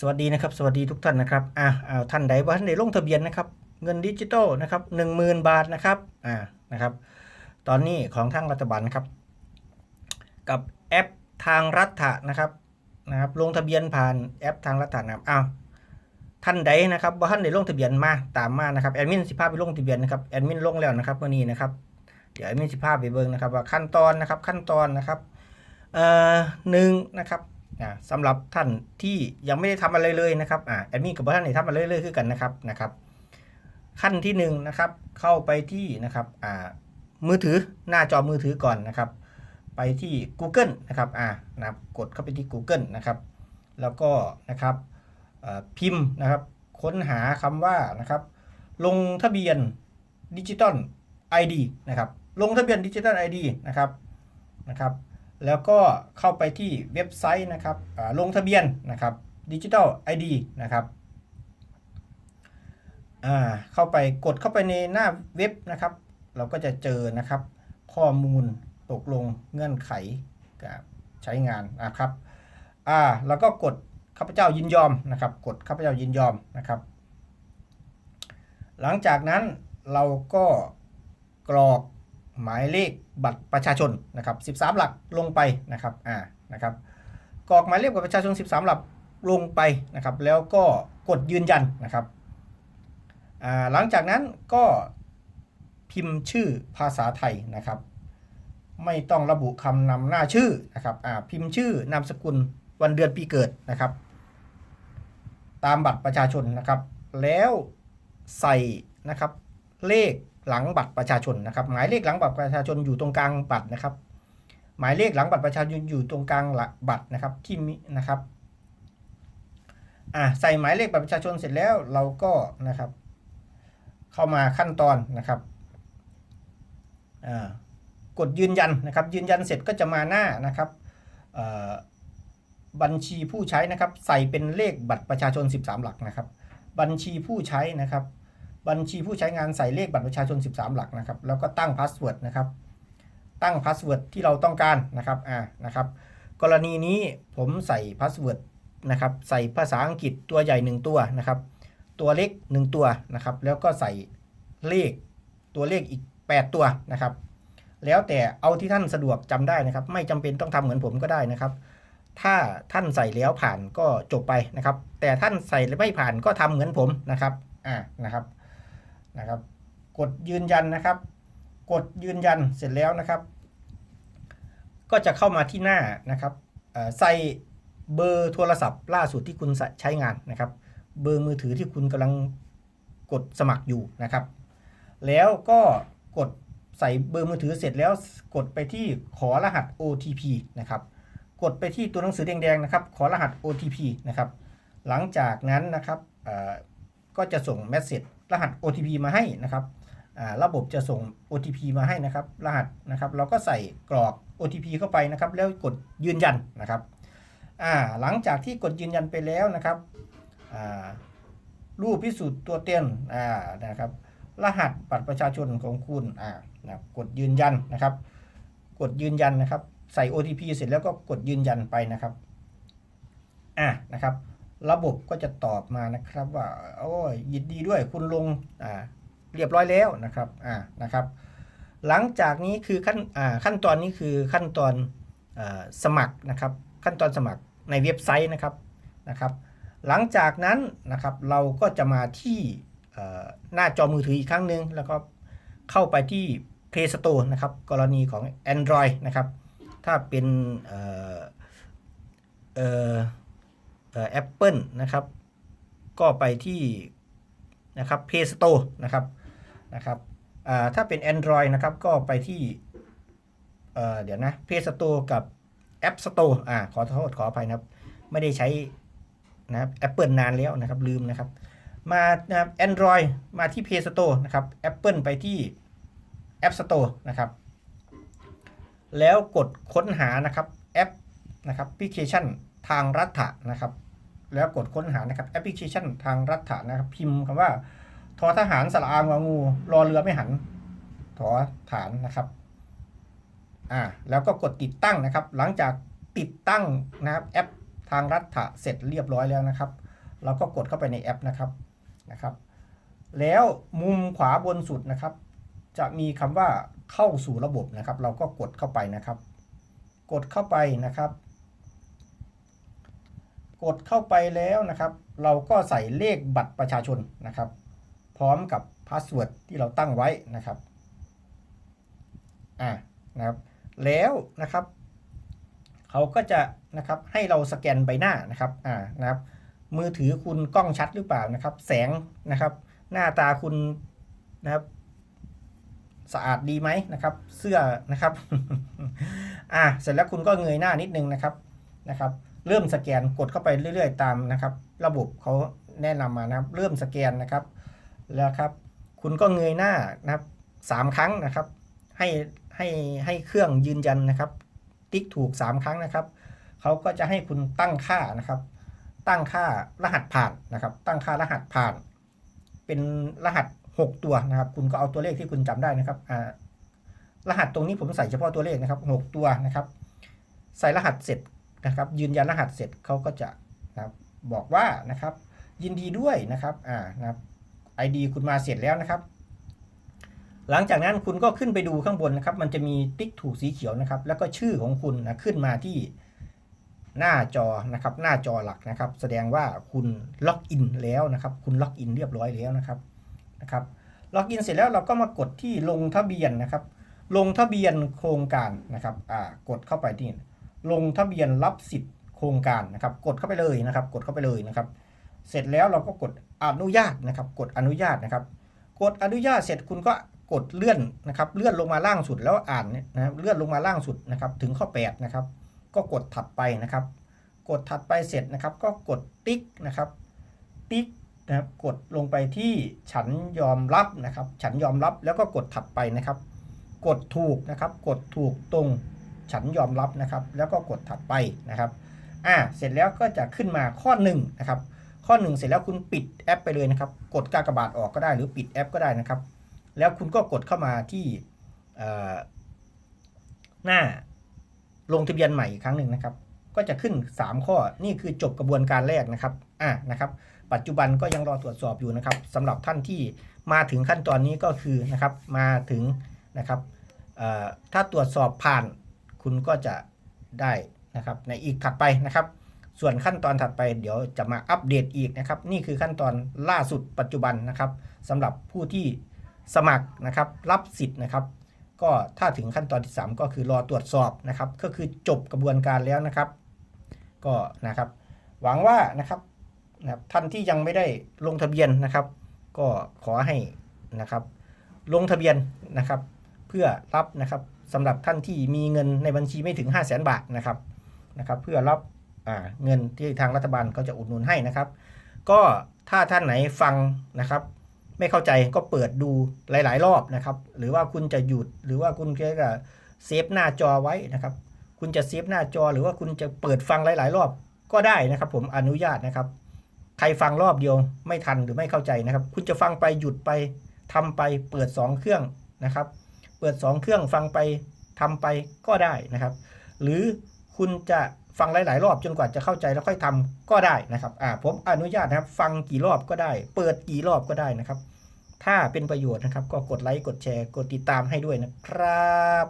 สวัสดีนะครับ สวัสดีทุกท่านนะครับอ่าเอาท่านใดว่าท่านใดลงทะเบียนนะครับเงินดิจิตอลนะครับหนึ่งหมื่นบาทนะครับอ่านะครับ ตอนนี้ของทางรัฐบาลนะครับ กับแอปทางรัฐะนะครับนะครับ ลงทะเบียนผ่านแอปทางรัฐะนะครับอ้าวท่านใดนะครับว่าท่านใดลงทะเบียนมาตามมานะครับแอดมินสิภาพไปลงทะเบียนนะครับแอดมินลงแล้วนะครับวันนี้นะครับเดี๋ยวแอดมินสิภาพไปเบิ่งนะครับว่าขั้นตอนนะครับขั้นตอนนะครับเอ่อหนึ่งนะครับ อ่าสำหรับท่านที่ยังไม่ได้ทำอะไรเลยนะครับอ่าแอดมินกับท่านไหนทำอะไรเลยคือกันนะครับนะครับ ขั้นที่หนึ่งนะครับเข้าไปที่นะครับอ่ามือถือหน้าจอมือถือก่อนนะครับ ไปที่ Google นะครับอ่านะครับกดเข้าไปที่ Google นะครับ แล้วก็นะครับพิมพ์นะครับค้นหาคำว่านะครับ ลงทะเบียนดิจิตอล ID นะครับ ลงทะเบียนดิจิตอล ID นะครับนะครับ แล้วก็เข้าไปที่เว็บไซต์นะครับลงทะเบียนนะครับดิจิทัล ID นะครับอ่าเข้าไปกดเข้าไปในหน้าเว็บนะครับ เราก็จะเจอนะครับ ข้อมูลตกลงเงื่อนไขกับใช้งานนะครับอ่าแล้วก็กดข้าพเจ้ายินยอมนะครับ กดข้าพเจ้ายินยอมนะครับ หลังจากนั้นเราก็กรอก หมายเลขบัตรประชาชนนะครับ13 หลักลงไปนะครับอ่านะครับกรอกหมายเลขบัตรประชาชน 13 หลักลงไปนะครับ แล้วก็กดยืนยันนะครับอ่าหลังจากนั้นก็พิมพ์ชื่อภาษาไทยนะครับ ไม่ต้องระบุคำนำหน้าชื่อนะครับอ่าพิมพ์ชื่อนามสกุลวันเดือนปีเกิดนะครับ ตามบัตรประชาชนนะครับ แล้วใส่นะครับเลข หลังบัตรประชาชนนะครับ หมายเลขหลังบัตรประชาชนอยู่ตรงกลางบัตรนะครับ หมายเลขหลังบัตรประชาชนอยู่ตรงกลางหลักบัตรนะครับที่มีนะครับอ่าใส่หมายเลขบัตรประชาชนเสร็จแล้วเราก็นะครับ เข้ามาขั้นตอนนะครับอ่ากดยืนยันนะครับ ยืนยันเสร็จก็จะมาหน้านะครับบัญชีผู้ใช้นะครับ ใส่เป็นเลขบัตรประชาชน 13 หลักนะครับ บัญชีผู้ใช้นะครับ บัญชีผู้ใช้งานใส่เลขบัตรประชาชน 13 หลักนะครับ แล้วก็ตั้งพาสเวิร์ดนะครับ ตั้งพาสเวิร์ดที่เราต้องการนะครับอ่านะครับ กรณีนี้ผมใส่พาสเวิร์ดนะครับ ใส่ภาษาอังกฤษตัวใหญ่ 1 ตัวนะครับ ตัวเล็ก 1 ตัวนะครับ แล้วก็ใส่เลขตัวเลขอีก 8 ตัวนะครับ แล้วแต่เอาที่ท่านสะดวกจำได้นะครับ ไม่จำเป็นต้องทำเหมือนผมก็ได้นะครับ ถ้าท่านใส่แล้วผ่านก็จบไปนะครับ แต่ท่านใส่ไม่ผ่านก็ทำเหมือนผมนะครับ อ่า นะครับ นะครับ กดยืนยันนะครับ กดยืนยันเสร็จแล้วนะครับ ก็จะเข้ามาที่หน้านะครับใส่เบอร์โทรศัพท์ ล่าสุดที่คุณใช้งานนะครับ เบอร์มือถือที่คุณกำลังกดสมัครอยู่นะครับ แล้วก็กดใส่เบอร์มือถือเสร็จแล้วกดไปที่ขอรหัส OTP นะครับ กดไปที่ตัวหนังสือแดงๆนะครับ ขอรหัส OTP นะครับ หลังจากนั้นนะครับก็จะส่งเมสเซจ รหัส OTP มาให้นะครับระบบจะส่ง OTP มาให้นะครับ รหัสนะครับ เราก็ใส่กรอก OTP เข้าไปนะครับ แล้วกดยืนยันนะครับหลังจากที่กดยืนยันไปแล้วนะครับรูปพิสูจน์ตัวเต้นอ่านะครับ รหัสบัตรประชาชนของคุณนะกดยืนยันนะครับ กดยืนยันนะครับ ใส่ OTP เสร็จแล้วก็กดยืนยันไปนะครับอะนะครับ ระบบก็จะตอบมานะครับว่าโอ้ยยินดีด้วยคุณลงอ่าเรียบร้อยแล้วนะครับอ่านะครับ หลังจากนี้คือขั้นอ่าขั้นตอนนี้คือขั้นตอนอสมัครนะครับ ขั้นตอนสมัครในเว็บไซต์นะครับนะครับ หลังจากนั้นนะครับเราก็จะมาที่หน้าจอมือถืออีกครั้งหนึ่งแล้วก็เข้าไปที่ Play Store นะครับ กรณีของ Android นะครับ ถ้าเป็นเอ่อเอ่อ เอ่อ Apple นะครับ ก็ไปที่นะครับ Play Store นะครับนะครับถ้าเป็น Android นะครับก็ไปที่เเดี๋ยวนะ Play Store กับ App Store อ่าขอโทษขออภัยนะครับ ไม่ได้ใช้นะครับ Apple นานแล้วนะครับลืมนะครับ มานะครับ Android มาที่ Play Store นะครับ Apple ไปที่ App Store นะครับ แล้วกดค้นหานะครับแอปนะครับแอปพลิเคชัน ทางรัฐะนะครับ แล้วกดค้นหานะครับแอปพลิเคชันทางรัฐะนะครับ พิมพ์คำว่าทอทหารสระอางองู รอเรือไม่หันทอฐานนะครับอ่าแล้วก็กดติดตั้งนะครับ หลังจากติดตั้งนะครับแอปทางรัฐะเสร็จเรียบร้อยแล้วนะครับ เราก็กดเข้าไปในแอปนะครับนะครับ แล้วมุมขวาบนสุดนะครับ จะมีคำว่าเข้าสู่ระบบนะครับ เราก็กดเข้าไปนะครับ กดเข้าไปนะครับ กดเข้าไปแล้วนะครับ เราก็ใส่เลขบัตรประชาชนนะครับ พร้อมกับพาสเวิร์ดที่เราตั้งไว้นะครับอ่านะครับแล้วนะครับเขาก็จะนะครับให้เราสแกนใบหน้านะครับอ่านะครับ มือถือคุณกล้องชัดหรือเปล่านะครับ แสงนะครับ หน้าตาคุณนะครับ สะอาดดีไหมนะครับ เสื้อนะครับ อ่าเสร็จแล้วคุณก็เงยหน้านิดนึงนะครับนะครับ เริ่มสแกนกดเข้าไปเรื่อย ๆ ตามนะครับ ระบบเขาแนะนำมานะครับเริ่มสแกนนะครับ แล้วครับ คุณก็เงยหน้านะครับสามครั้งนะครับ ให้ให้ให้เครื่องยืนยันนะครับ ติ๊กถูก 3 ครั้งนะครับเขาก็จะให้คุณตั้งค่านะครับ ตั้งค่ารหัสผ่านนะครับ ตั้งค่ารหัสผ่าน เป็นรหัส 6 ตัวนะครับ คุณก็เอาตัวเลขที่คุณจำได้นะครับอ่ารหัสตรงนี้ผมใส่เฉพาะตัวเลขนะครับ 6 ตัวนะครับ ใส่รหัสเสร็จ นะครับยืนยันรหัสเสร็จเขาก็จะนะครับบอกว่านะครับยินดีด้วยนะครับอ่านะครับ ID คุณมาเสร็จแล้วนะครับ หลังจากนั้นคุณก็ขึ้นไปดูข้างบนนะครับ มันจะมีติ๊กถูกสีเขียวนะครับ แล้วก็ชื่อของคุณนะขึ้นมาที่หน้าจอนะครับ หน้าจอหลักนะครับ แสดงว่าคุณล็อกอินแล้วนะครับ คุณล็อกอินเรียบร้อยแล้วนะครับนะครับล็อกอินเสร็จแล้วเราก็มากดที่ลงทะเบียนนะครับ ลงทะเบียนโครงการนะครับอ่ากดเข้าไปที่ ลงทะเบียนรับสิทธิ์โครงการนะครับ กดเข้าไปเลยนะครับ กดเข้าไปเลยนะครับ เสร็จแล้วเราก็กดอนุญาตนะครับ กดอนุญาตนะครับ กดอนุญาตเสร็จคุณก็กดเลื่อนนะครับ เลื่อนลงมาล่างสุดแล้วอ่านเนี่ยนะครับเลื่อนลงมาล่างสุดนะครับ ถึงข้อ 8 นะครับ ก็กดถัดไปนะครับ กดถัดไปเสร็จนะครับ ก็กดติ๊กนะครับ ติ๊กนะครับ กดลงไปที่ฉันยอมรับนะครับ ฉันยอมรับแล้วก็กดถัดไปนะครับ กดถูกนะครับ กดถูกตรง ฉันยอมรับนะครับ แล้วก็กดถัดไปนะครับอ่าเสร็จแล้วก็จะขึ้นมาข้อ1นะครับข้อ 1 เสร็จแล้วคุณปิดแอปไปเลยนะครับ กดกากบาทออกก็ได้หรือปิดแอปก็ได้นะครับ แล้วคุณก็กดเข้ามาที่หน้าลงทะเบียนใหม่อีกครั้งหนึ่งนะครับ ก็จะขึ้น 3 ข้อนี่คือจบกระบวนการแรกนะครับอ่านะครับ ปัจจุบันก็ยังรอตรวจสอบอยู่นะครับสำหรับท่านที่มาถึงขั้นตอนนี้ก็คือนะครับมาถึงนะครับถ้าตรวจสอบผ่าน คุณก็จะได้นะครับในอีกถัดไปนะครับ ส่วนขั้นตอนถัดไปเดี๋ยวจะมาอัปเดตอีกนะครับ นี่คือขั้นตอนล่าสุดปัจจุบันนะครับสำหรับผู้ที่สมัครนะครับรับสิทธิ์นะครับ ก็ถ้าถึงขั้นตอนที่ 3 ก็คือรอตรวจสอบนะครับ ก็คือจบกระบวนการแล้วนะครับ ก็นะครับ หวังว่านะครับนะครับท่านที่ยังไม่ได้ลงทะเบียนนะครับ ก็ขอให้นะครับ ลงทะเบียนนะครับ เพื่อรับนะครับ สำหรับท่านที่มีเงินในบัญชีไม่ถึง 5 0 0 0 0 0บาทนะครับนะครับเพื่อรับเงินที่ทางรัฐบาลก็จะอุดหนุนให้นะครับ ก็ถ้าท่านไหนฟังนะครับ ไม่เข้าใจก็เปิดดูหลาย ๆ รอบนะครับ หรือว่าคุณจะหยุดหรือว่าคุณจะเซฟหน้าจอไว้นะครับ คุณจะเซฟหน้าจอหรือว่าคุณจะเปิดฟังหลาย ๆ รอบก็ได้นะครับ ผมอนุญาตนะครับ ใครฟังรอบเดียวไม่ทันหรือไม่เข้าใจนะครับ คุณจะฟังไปหยุดไปทำไปเปิด 2 เครื่องนะครับ เปิด 2 เครื่องฟังไปทำไปก็ได้นะครับ หรือคุณจะฟังหลาย ๆ รอบจนกว่าจะเข้าใจแล้วค่อยทำก็ได้นะครับอ่าผมอนุญาตนะครับ ฟังกี่รอบก็ได้ เปิดกี่รอบก็ได้นะครับ ถ้าเป็นประโยชน์นะครับ ก็กดไลค์กดแชร์กดติดตามให้ด้วยนะครับ